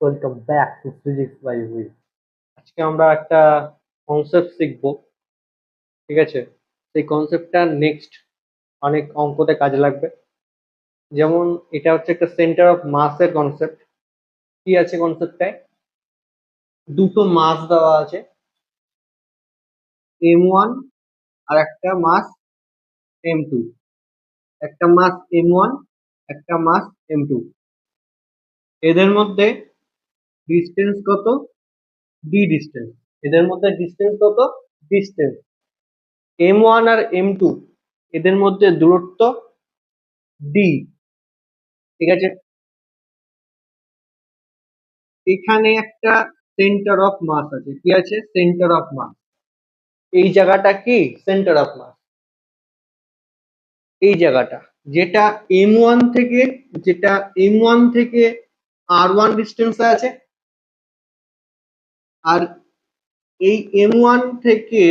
Welcome back to physics by will আজকে আমরা একটা কনসেপ্ট শিখব, ঠিক আছে? সেই কনসেপ্টটা নেক্সট অনেক অঙ্কতে কাজে লাগবে। যেমন এটা হচ্ছে একটা সেন্টার অফ মাসের কনসেপ্ট কি আছে কনসেপ্টটায় দুটো মাস দেওয়া আছে। এম ওয়ান আর একটা মাস এম টু একটা মাস এম ওয়ান একটা মাস এম টু এদের মধ্যে ডিস্টেন্স কত? ডি ডিস্টেন্স এদের মধ্যে ডিস্টেন্স কত? ডিস্টেন্স এম ওয়ান আর এম টু এদের মধ্যে দূরত্ব ডি ঠিক আছে? এখানে একটা সেন্টার অফ মাস আছে। কি আছে? সেন্টার অফ মাস এই জায়গাটা কি? সেন্টার অফ মাস এই জায়গাটা। যেটা এম ওয়ান থেকে, যেটা এম ওয়ান থেকে আর ওয়ান ডিস্টেন্সে আছে আর এই এম ওয়ান থেকে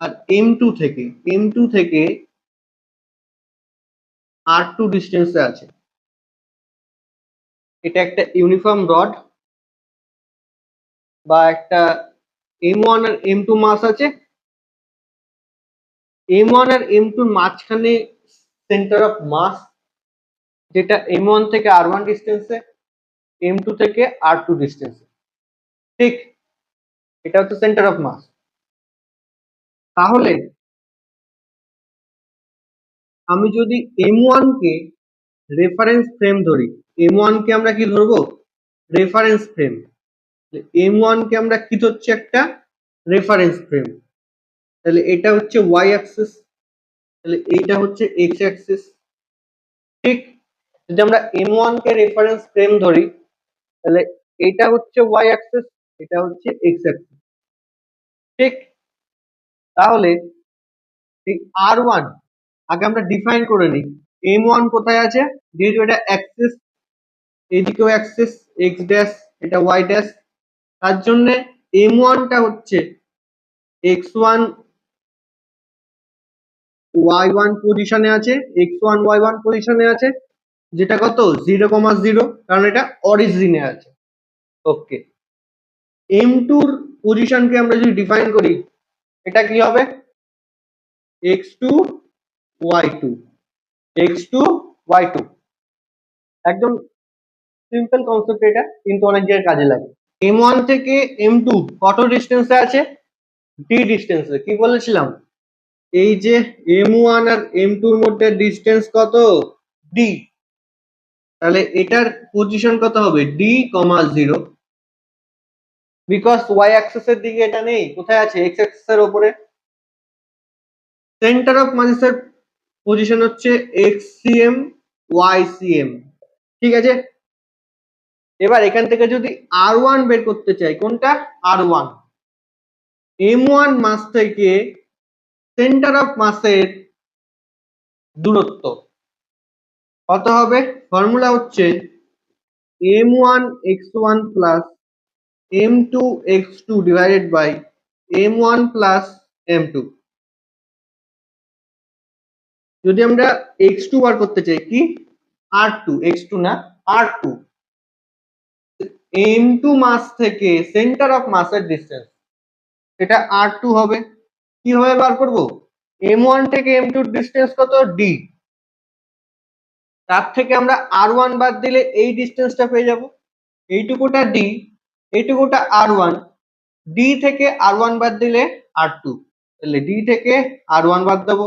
আর এম টু থেকে এম টু থেকে আর টু ডিস্টেন্সে আছে। এটা একটা ইউনিফর্ম রড বা একটা এম ওয়ান আর এম টু মাস আছে। এম ওয়ান আর এম টুর মাঝখানে সেন্টার অফ মাস যেটা এম ওয়ান থেকে আর ওয়ান ডিস্টেন্সে এম টু থেকে আর টু ডিস্টেন্সে ঠিক, এটা হচ্ছে সেন্টার অফ মাস তাহলে, আমি যদি এম ওয়ান কে রেফারেন্স ফ্রেম ধরি এম ওয়ান কে আমরা কি ধরবো? রেফারেন্স ফ্রেম এম ওয়ান কে আমরা কি ধরছি একটা? রেফারেন্স ফ্রেম তাহলে এটা হচ্ছে ওয়াই অ্যাক্সিস তাহলে এইটা হচ্ছে এক্স অ্যাক্সিস ঠিক, যদি আমরা এম ওয়ান কে রেফারেন্স ফ্রেম ধরি তাহলে এটা হচ্ছে ওয়াই অ্যাক্সিস এটা হচ্ছে এক্স অ্যাক্সিস ঠিক? তাহলে এই আর ওয়ান আগে আমরা ডিফাইন করে নিই। এম ওয়ান কোথায় আছে? যেহেতু এটা অ্যাক্সিস এদিকেও অ্যাক্সিস এক্স ড্যাশ এটা ওয়াই ড্যাশ তার জন্য এম ওয়ানটা হচ্ছে এক্স ওয়ান ওয়াই ওয়ান পজিশনে আছে এক্স ওয়ান ওয়াই ওয়ান পজিশনে আছে। যেটা কত? জিরো কমা জিরো কারণ এটা অরিজিনে আছে। ওকে এম টুর পজিশনকে আমরা যদি ডিফাইন করি এটা কি হবে? X two Y two X two Y two একদম সিম্পল কনসেপ্ট এটা কিন্তু অনেক জায়গায় কাজে লাগে। এম ওয়ান থেকে এম টু কত ডিস্টেন্সে আছে? ডি ডিস্টেন্সে কি বলেছিলাম? এই যে এম ওয়ান আর এম টুর মধ্যে ডিস্টেন্স কত? ডি তাহলে এটার পজিশন কত হবে? D comma zero because Y অ্যাক্সেসের দিকে এটা নেই, কোথায় আছে? এক্স অ্যাক্সেসের ওপরে? সেন্টার অফ মাসের পজিশন হচ্ছে এক্স সিএম ওয়াই সিএম ঠিক আছে? এবার এখান থেকে যদি আর ওয়ান বের করতে চাই, কোনটা? R one M one mass থেকে সেন্টার অফ মাসের দূরত্ব। কত হবে? ফর্মুলা হচ্ছে M one X one plus M two X two divided by M one plus M two যদি আমরা এক্স টু বার করতে চাই, কি? আর টু এক্স টু না? R two M two mass থেকে সেন্টার অফ মাসের ডিস্টেন্স এটা আর টু হবে। কীভাবে বার করব? এম ওয়ান থেকে এম টু ডিস্টেন্স কত? ডি তার থেকে আমরা আর ওয়ান বাদ দিলে এই ডিস্টেন্সটা পেয়ে যাব। এইটুকুটা ডি এইটুকুটা আর ওয়ান ডি থেকে আর ওয়ান বাদ দিলে আর টু তাহলে ডি থেকে আর ওয়ান বাদ দেবো।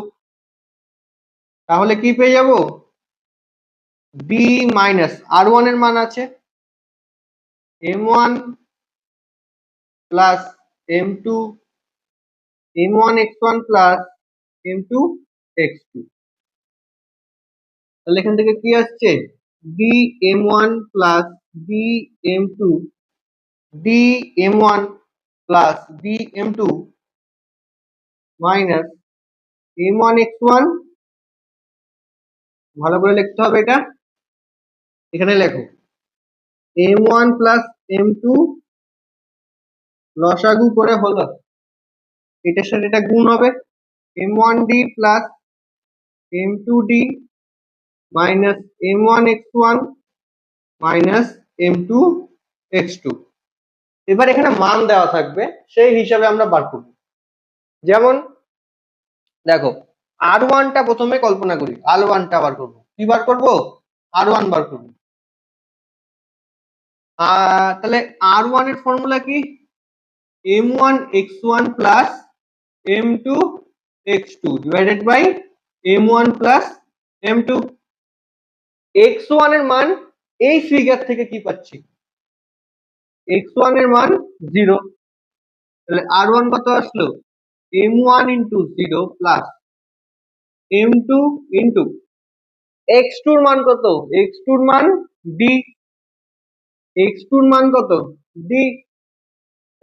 তাহলে কি পেয়ে যাব? ডি মাইনাস আর ওয়ানের মান আছে। M one plus M two M one X one plus M two X two তাহলে এখান থেকে কি আসছে? D M one plus D M two D M one plus D M two minus M one X one ভালো করে লিখতে হবে এটা। এখানে লেখো M one plus M two লসাগু করে হলো, এটার সাথে এটা গুণ হবে M one D plus M two D one minus M two X two এবার এখানে মান দেওয়া থাকবে, সেই হিসাবে আমরা বার করব। যেমন, দেখো আর ওয়ানটা প্রথমে কল্পনা করি আর ওয়ানটা বার করব। কি বার করব? আর ওয়ান বার করব। তাহলে আর ওয়ানের ফর্মুলা কি? M one X one plus M two X two divided by M one plus M two X ওয়ানের মান এই ফিগার থেকে কি পাচ্ছি? এক্স ওয়ানের মান জিরো তাহলে আর ওয়ান কত আসলো? M one into zero plus M two into X টুর মান কত? এক্স টুর মান ডি এক্স টুর মান কত? ডি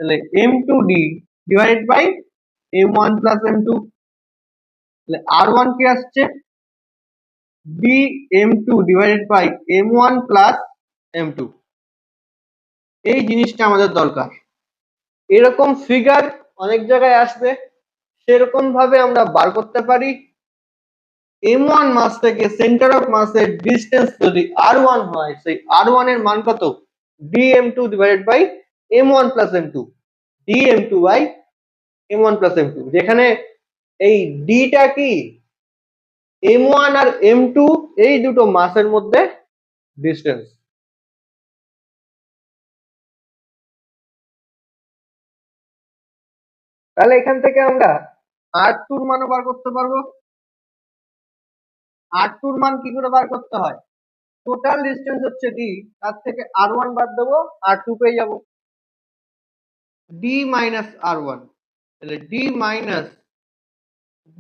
তাহলে M two D divided by M one plus M two তাহলে আর ওয়ান কি আসছে? Divided by M one plus M two এই জিনিসটা আমাদের দরকার। এরকম ফিগার অনেক জায়গায় আসবে। সেরকম ভাবে আমরা বার করতে পারি। এম ওয়ান মাস থেকে সেন্টার অফ মাসের ডিস্টেন্স যদি আর ওয়ান হয়, সেই আর ওয়ানের মান কত? D M two divided by M one plus M two D two by M one two যেখানে এই ডিটা কি? এম ওয়ান আর এম টু এই দুটো মাসের মধ্যে ডিস্টেন্স তাহলে এখান থেকে আমরা আর টুর মানও বার করতে পারব। আর টুর মান কি করে বার করতে হয়? টোটাল ডিস্টেন্স হচ্ছে ডি তার থেকে আর ওয়ান বাদ দেবো আর টু পেয়ে যাব। ডি মাইনাস আর ওয়ান তাহলে D minus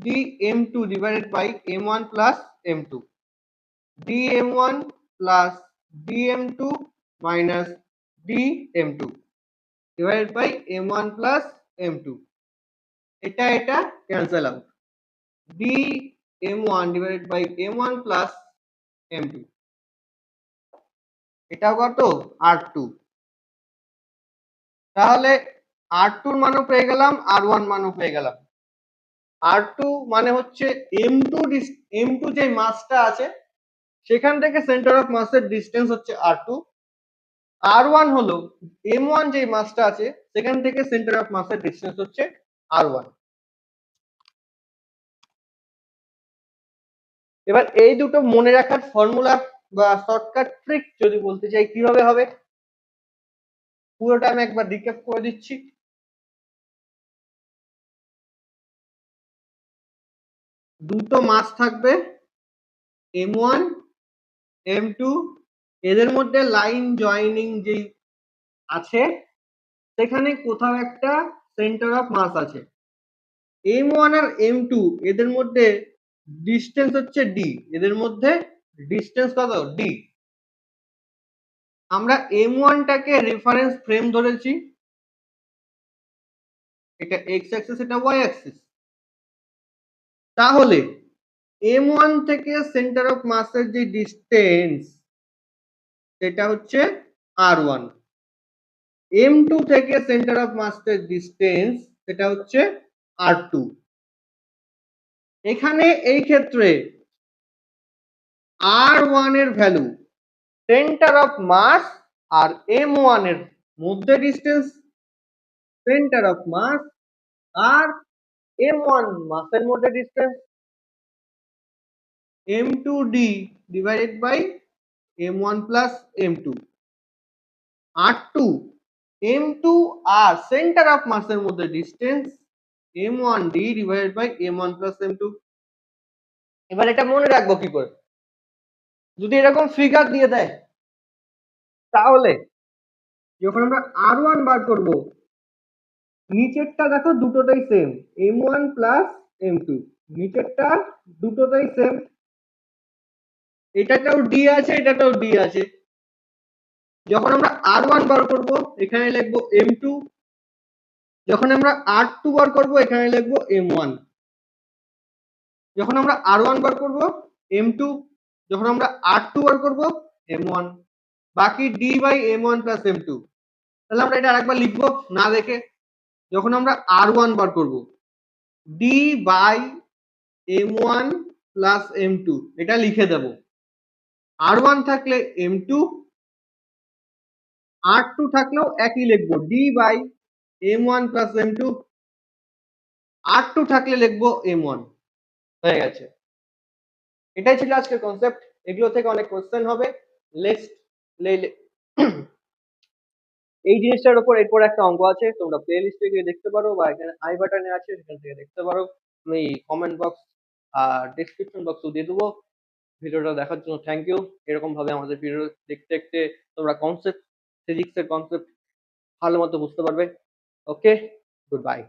D M two divided by M one plus M two D M one plus D M two minus D M two divided by M one plus M two এটা এটা cancel out D M one divided by M one plus M two এটাও কত? আর two তাহলে আর টুর মানও পেয়ে গেলাম আর one মানও পেয়ে গেলাম। আর টু মানে হচ্ছে এম টু এম টু যে মাসটা আছে, সেখান থেকে সেন্টার অফ মাসের ডিস্টেন্স হচ্ছে আর টু আর ওয়ান হলো এম ওয়ান যে মাসটা আছে, সেখান থেকে সেন্টার অফ মাসের ডিস্টেন্স হচ্ছে আর ওয়ান এবার এই দুটো মনে রাখার ফর্মুলা বা শর্টকাট ট্রিক যদি বলতে চাই, কীভাবে হবে? পুরোটা আমি একবার রিক্যাপ করে দিচ্ছি। দুটো মাস থাকবে এম ওয়ান এম টু এদের মধ্যে লাইন জয়েনিং যেই আছে, সেখানে কোথাও একটা সেন্টার অফ মাস আছে। এম ওয়ান আর এম টু এদের মধ্যে ডিস্টেন্স হচ্ছে ডি এদের মধ্যে ডিস্টেন্স কত? ডি আমরা এম ওয়ানটাকে রেফারেন্স ফ্রেম ধরেছি। এটা এক্স অ্যাক্সিস এটা ওয়াই অ্যাক্সিস তাহলে এম ওয়ান থেকে সেন্টার অফ মাসের যে ডিস্টেন্স সেটা হচ্ছে আর ওয়ান এম টু থেকে সেন্টার অফ মাসের ডিস্টেন্স সেটা হচ্ছে আর টু এখানে এই ক্ষেত্রে আর ওয়ানের ভ্যালু সেন্টার অফ মাস আর এম ওয়ানের মধ্যে ডিস্টেন্স সেন্টার অফ মাস আর এম ওয়ান মাসের মধ্যে distance M two D divided by M one plus M two R two M two R centre of মাসের মধ্যে distance M one D divided by M one plus M two এবার এটা মনে রাখব কি করে? যদি এরকম ফিগার দিয়ে দেয় তাহলে যখন আমরা আর ওয়ান বার করব নিচেরটা দেখো দুটোটাই same M one plus M two নিচেরটা দুটোটাই সেম এটাটাও ডি আছে এটাটাও ডি আছে। যখন আমরা আর ওয়ান বার করব, এখানে লিখব এম টু যখন আমরা আর টু বার করব, এখানে লিখব এম ওয়ান যখন আমরা আর ওয়ান বার করব এম টু যখন আমরা আর টু বার করব এম ওয়ান বাকি D by M one plus M two তাহলে আমরা এটা আরেকবার লিখব, না দেখে। যখন আমরা আর ওয়ান বার করব D by M one plus M two এটা লিখে দেব। আর ওয়ান থাকলে এম টু আর টু থাকলেও একই লিখব D by M one plus M two R two থাকলে লিখব এম ওয়ান হয়ে গেছে। এটাই ছিল আজকের কনসেপ্ট এগুলো থেকে অনেক কোয়েশ্চেন হবে। নেক্সট এই জিনিসটার উপর এরপর একটা অঙ্ক আছে, তোমরা প্লে লিস্টে গিয়ে দেখতে পারো বা এখানে আই বাটনে আছে, সেখান থেকে দেখতে পারো। আমি কমেন্ট বক্স আর ডিসক্রিপশন বক্সও দিয়ে দেবো। ভিডিওটা দেখার জন্য থ্যাংক ইউ এরকম ভাবে আমাদের ভিডিও দেখতে দেখতে তোমরা কনসেপ্ট ফিজিক্সের কনসেপ্ট ভালো মতো বুঝতে পারবে। Okay good bye